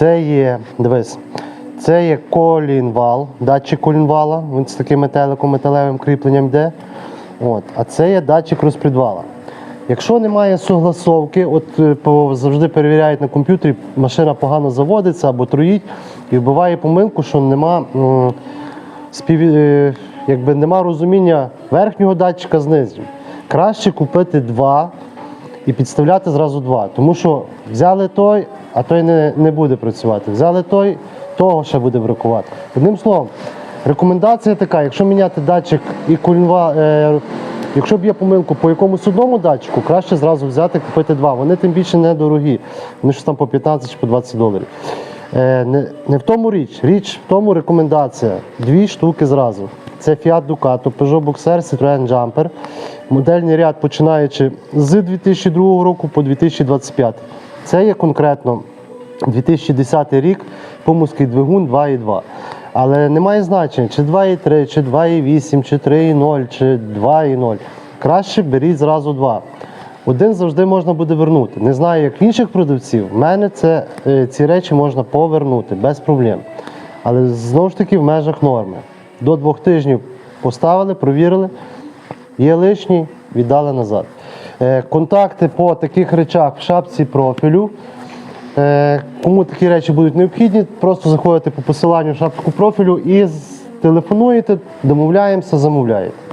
Це є, дивись, це є колінвал, датчик колінвала, він з таким метеликом, металевим кріпленням йде. От. А це є датчик розпідвала. Якщо немає согласовки, от е, завжди перевіряють на комп'ютері, машина погано заводиться або труїть і вбиває помилку, що нема, спів, е, якби нема розуміння верхнього датчика з нижнім. Краще купити два і підставляти зразу два. Тому що взяли той, а той не, не буде працювати. Взяли той, того ще буде бракувати. Одним словом, рекомендація така: якщо міняти датчик і кульнва, е, якщо є помилку по якомусь одному датчику, краще зразу взяти купити два. Вони тим більше недорогі. Вони щось там по 15 чи по 20 доларів. Е, не, не в тому річ. Річ в тому рекомендація. Дві штуки зразу. Це Fiat Ducato, Peugeot Boxer, Citroën Jumper. Модельний ряд починаючи з 2002 року по 2025. Це є конкретно 2010 рік, помуський двигун 2.2. Але немає значення, чи 2.3, чи 2.8, чи 3.0, чи 2.0. Краще беріть зразу два. Один завжди можна буде вернути. Не знаю, як в інших продавців, в мене це, е, ці речі можна повернути без проблем. Але знову ж таки в межах норми. До двох тижнів поставили, провірили, є лишні, віддали назад. Е, Контакти по таких речах в шапці профілю. Е, Кому такі речі будуть необхідні, просто заходите по посиланню в шапку профілю і телефонуєте, домовляємося, замовляєте.